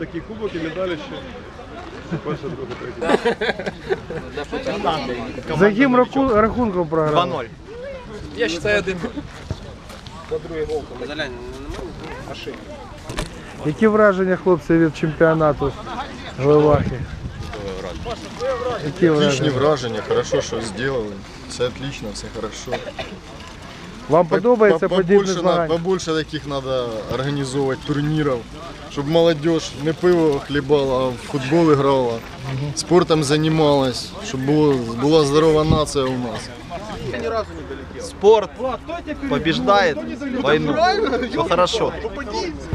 такий кубок і медалі ще. Перше, друге, третє. За яким раку- рахунком програли? 2-0. Я считаю один. Які враження хлопці від чемпіонату Глевахи? Які враження? враження, хорошо, що зробили. Все отлично, все хорошо. Вам подобається По- подібне побольше, на- змагання? побольше таких треба організовувати турнірів, щоб молодь не пиво хлібала, а в футбол грала, спортом займалась, щоб було, була здорова нація у нас. Спорт побеждает войну. Все хорошо.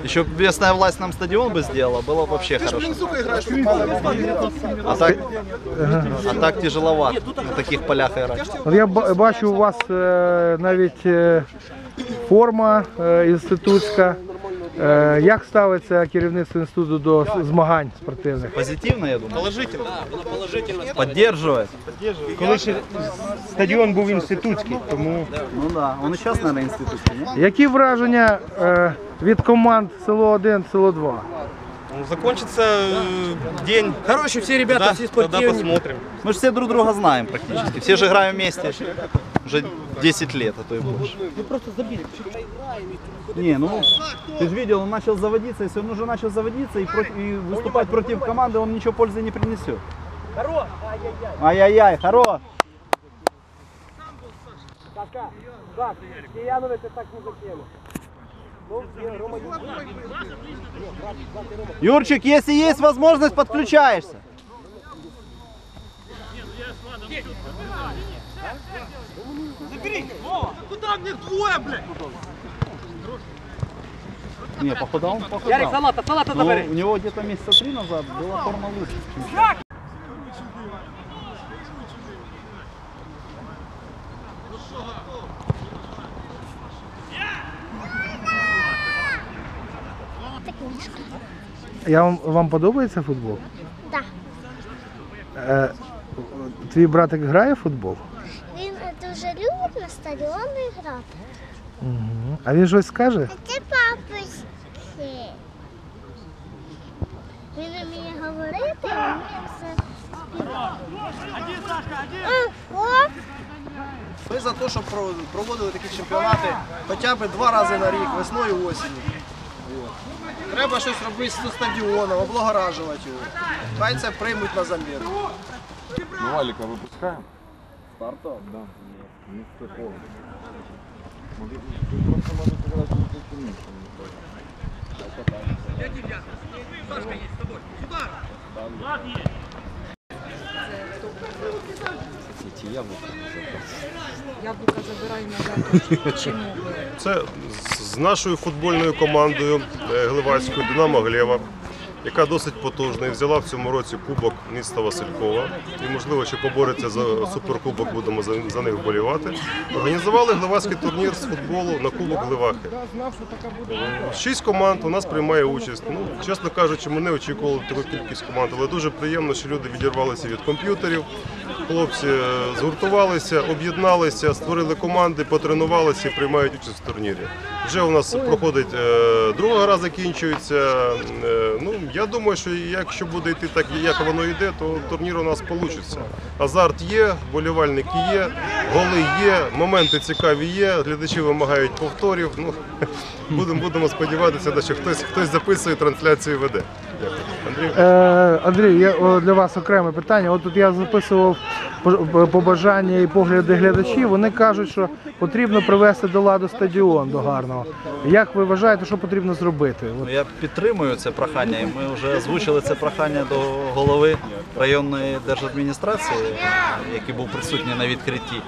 Еще бы местная власть нам стадион бы сделала, было бы вообще хорошо. А так, а так тяжеловато на таких полях играть. От я ба- бачу у вас е, навіть е, форма е, інститутська. Е, Як ставиться керівництво інституту до с- змагань спортивних? Позитивно, я думаю. Положительно. Поддерживает. Коли ще стадіон був інститутський, тому Ну да, он и сейчас, наверное, институтский, не? Які враження е, від команд село 1, село 2? закончиться э, день. Хорошие все ребята, Да, все тогда спортивные. посмотрим. Мы же все друг друга знаем практически. Все же играем вместе уже 10 лет, а то и больше. Не, ну ты же видел, он начал заводиться, если он уже начал заводиться и, против- и выступать против команды, он ничего пользы не принесет. Ай-яй-яй, хорош! Юрчик, если есть возможность, подключаешься. Не, похудал, он похудал. Ярик, салата, салата Ну, забери. у него где-то месяца три назад была форма лучше. чем Я вам, вам подобається футбол? Так. Е, твій братик грає в футбол? Він дуже любить на стадіоні грати. Угу. А він щось скаже? Це папуськи. Він не вміє говорити, а вміє все співати. Ми за те, щоб проводили такі чемпіонати хоча б два рази на рік, весною і осінню. Треба щось робити з стадіоном, облагоражувати його. Хай це приймуть на заміру. Валіка випускаємо? Яблука забирай на Чому? Це з- з нашою футбольною командою е, Гливацькою Динамо Глєва, яка досить потужна і взяла в цьому році кубок міста Василькова. І, можливо, ще побореться за суперкубок, будемо за, них вболівати. Організували гливацький турнір з футболу на Кубок Гливахи. Шість команд у нас приймає участь. Ну, чесно кажучи, ми не очікували таку кількість команд, але дуже приємно, що люди відірвалися від комп'ютерів. Хлопці е, згуртувалися, об'єдналися, створили команди, потренувалися і приймають участь в турнірі. Вже у нас проходить е, друга гра, закінчується. Е, ну я думаю, що якщо буде йти так, як воно йде, то турнір у нас вийде. Азарт є, болівальники є, голи є, моменти цікаві є. Глядачі вимагають повторів. Ну будемо будемо сподіватися, що хтось хтось записує трансляцію, веде. Дякую. Андрій. Е, Андрій, я, для вас окреме питання. От тут я записував побажання і погляди глядачів. Вони кажуть, що потрібно привести до ладу стадіон до гарного. Як ви вважаєте, що потрібно зробити? От Ну, я підтримую це прохання, і ми вже озвучили це прохання до голови районної держадміністрації, який був присутній на відкритті.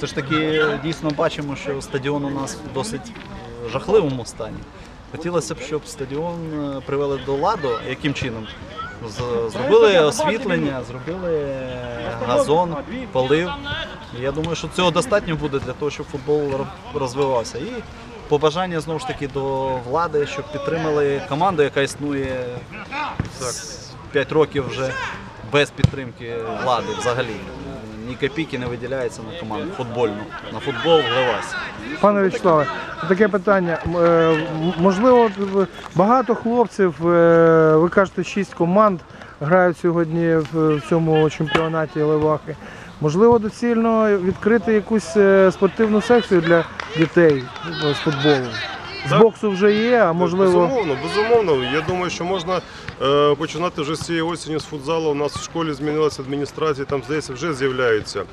Це ж таки дійсно бачимо, що стадіон у нас в досить е, жахливому стані. Хотілося б, щоб стадіон е, привели до ладу, яким чином? Зробили освітлення, зробили е, газон, полив. Я думаю, що цього достатньо буде для того, щоб футбол ро- розвивався. І побажання знову ж таки до влади, щоб підтримали команду, яка існує 5 років вже без підтримки влади взагалі. Ні копійки не виділяється на команду футбольну, на футбол в. Пане Вячеславе, таке питання. Е, Можливо, багато хлопців, е, ви кажете, шість команд грають сьогодні в цьому чемпіонаті Левахи. Можливо, доцільно відкрити якусь е, спортивну секцію для дітей з футболу. З Так. боксу вже є, а можливо. Безумовно, безумовно. Я думаю, що можна е, починати вже з цієї осені з футзалу. У нас в школі змінилася адміністрація, там, здається, вже з'являються е,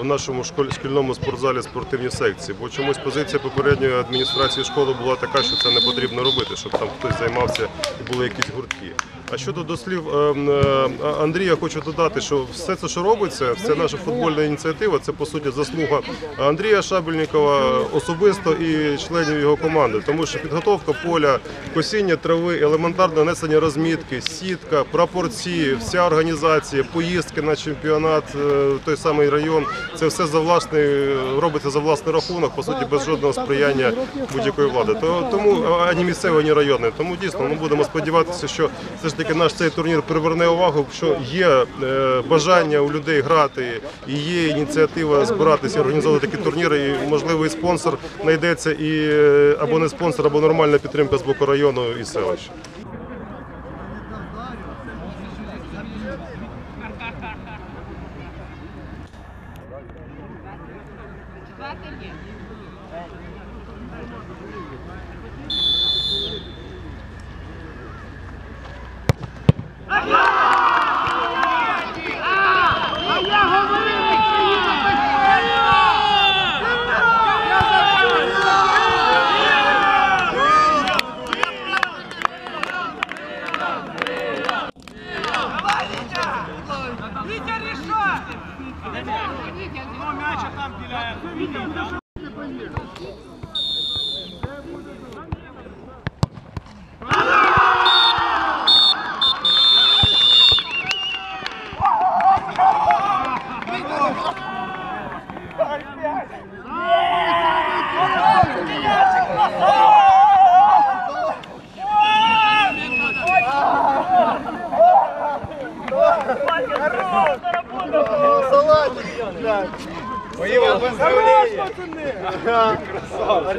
в нашому школі, шкільному спортзалі спортивні секції. Бо чомусь позиція попередньої адміністрації школи була така, що це не потрібно робити, щоб там хтось займався і були якісь гуртки. А щодо до слів е, м, е, Андрія, хочу додати, що все це, що робиться, це наша футбольна ініціатива, це по суті заслуга Андрія Шабельникова особисто і членів його команди, тому що підготовка поля, косіння трави, елементарне несення розмітки, сітка, прапорці, вся організація, поїздки на чемпіонат, е, той самий район, це все за власний робиться за власний рахунок, по суті, без жодного сприяння будь-якої влади. То тому ані місцевої, ані районної. Тому дійсно ми будемо сподіватися, що все ж таки наш цей турнір приверне увагу, що є е, бажання у людей грати, і є ініціатива збиратися, організовувати такі турніри. І можливо, і спонсор знайдеться, і е, або не спонсор, або нормальна підтримка з боку району і селища.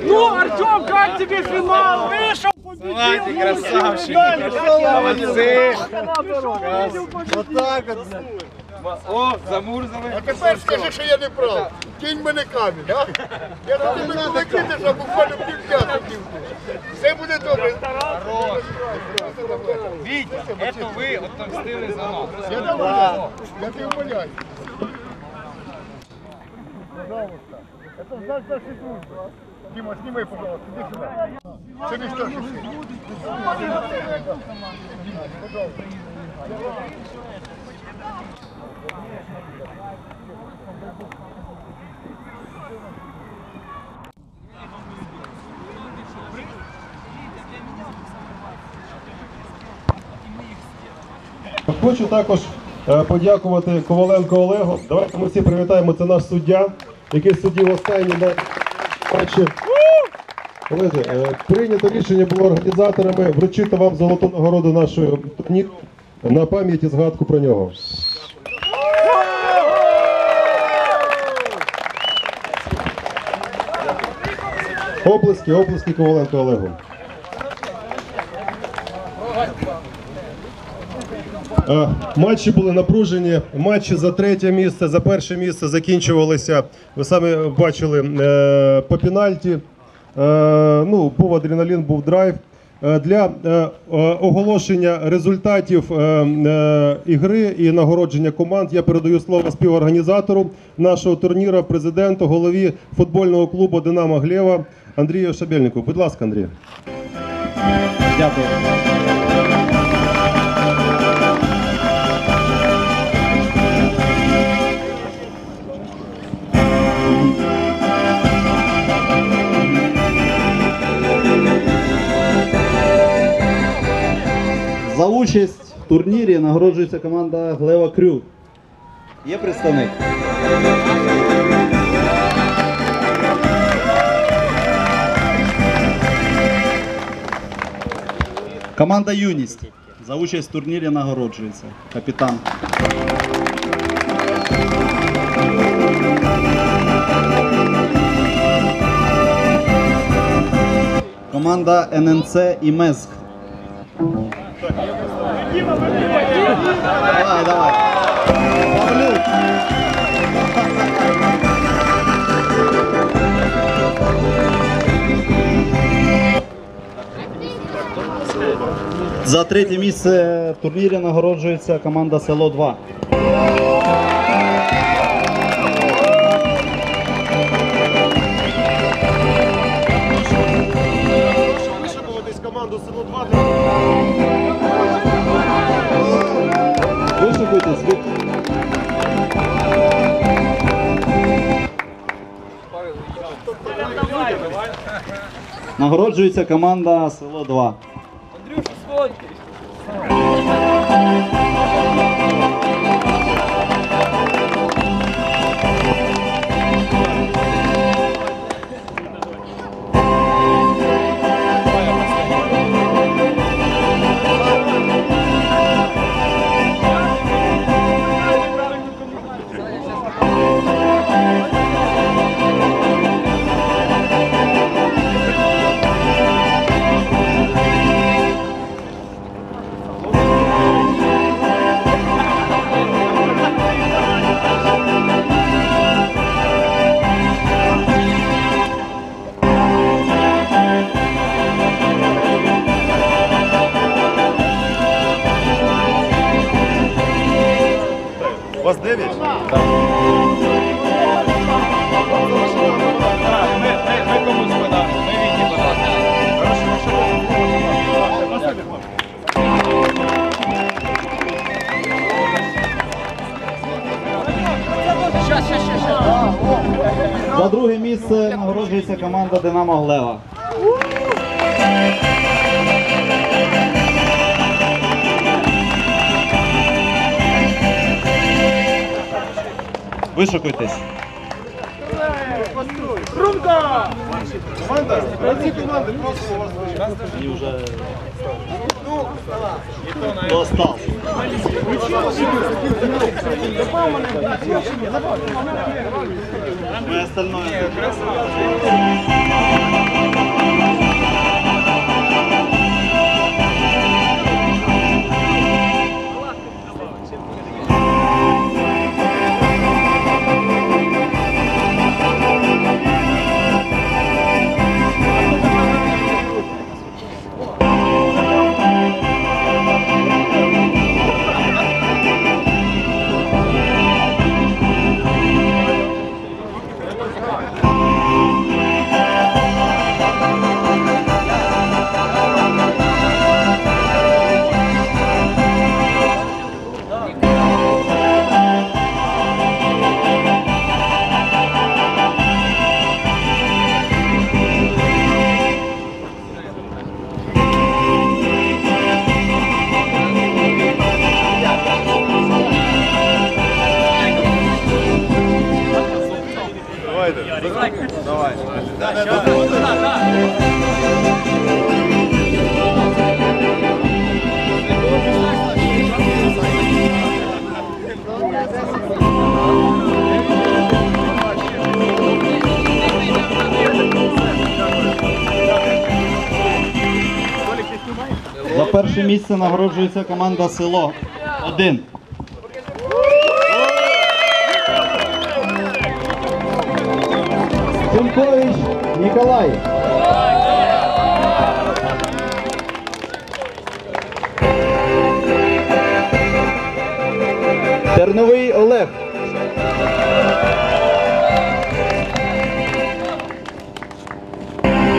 Ну, Артем, как тебе финал? Вышел, победил! красавчик! А тепер скажи, що я не прав. Кинь мене камінь, а? Я на тебе коли кинеш, а буквально півп'яту кінку. Все буде добре. Витя, это вы отомстили за нас. Я не умоляю. Я тебе умоляю. Пожалуйста. Это знак нашей дружбы. Дима, снимай, пожалуйста, иди сюда. Це мій старший син. Пожалуйста. Хочу також е, подякувати Коваленко Олегу. Давайте ми всі привітаємо. Це наш суддя, який суддів останні на матчі. Олеже, е, прийнято рішення було організаторами вручити вам золоту нагороду нашої турніру на пам'ять і згадку про нього. Оплески, оплески Коваленко Олегу. Матчі були напружені. Матчі за третє місце, за перше місце закінчувалися. Ви самі бачили е, по пенальті. Е, ну, був адреналін, був драйв. Е, Для е, е, оголошення результатів е, е, ігри і нагородження команд я передаю слово співорганізатору нашого турніру, президенту, голові футбольного клубу Динамо Глєва Андрію Шабельнику. Будь ласка, Андрій. Дякую. За участь в турнірі нагороджується команда Глева Крю. Є представник. Команда Юність. За участь в турнірі нагороджується. Капітан. Команда ННЦ і Мезк. Давай, давай. За третє місце в турнірі нагороджується команда Село 2. Вишикуватись команду село 2 Нагороджується команда Село 2. У За друге місце нагороджується команда Динамо Глева. Вишукуйтесь. Команда, ці команди просто у вас достав. Мы остальное. За перше місце нагороджується команда село 1. Зінкович Ніколай. Терновий Олег.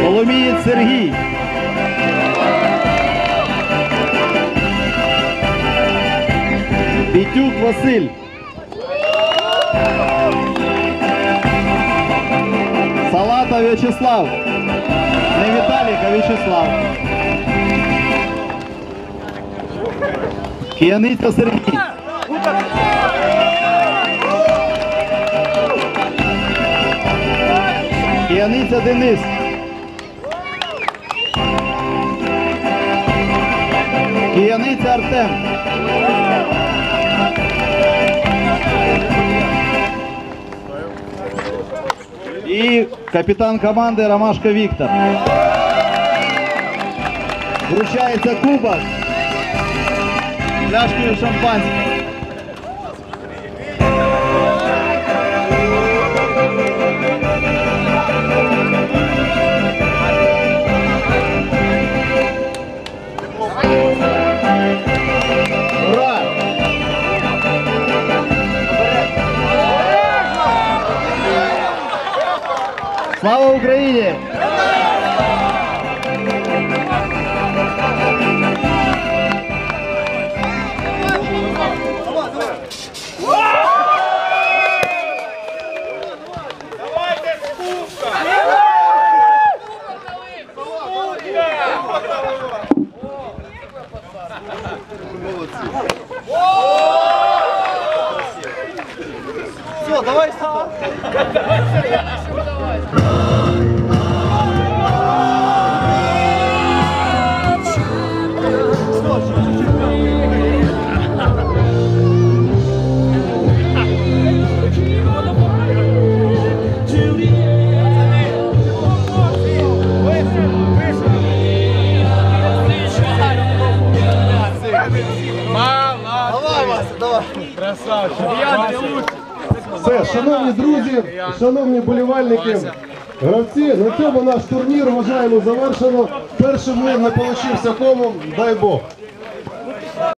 Коломієць Сергій. Бітюк Василь. В'ячеслав. Не Віталік, а В'ячеслав. Кияниця Сергій. Кияниця Денис. Кияниця Артем. і капітан команди Ромашка Віктор. Вручається кубок. Пляшкою шампанським. 对 шановні болівальники, гравці, на цьому наш турнір вважаємо завершено. Першим мир не получився комом, дай Бог.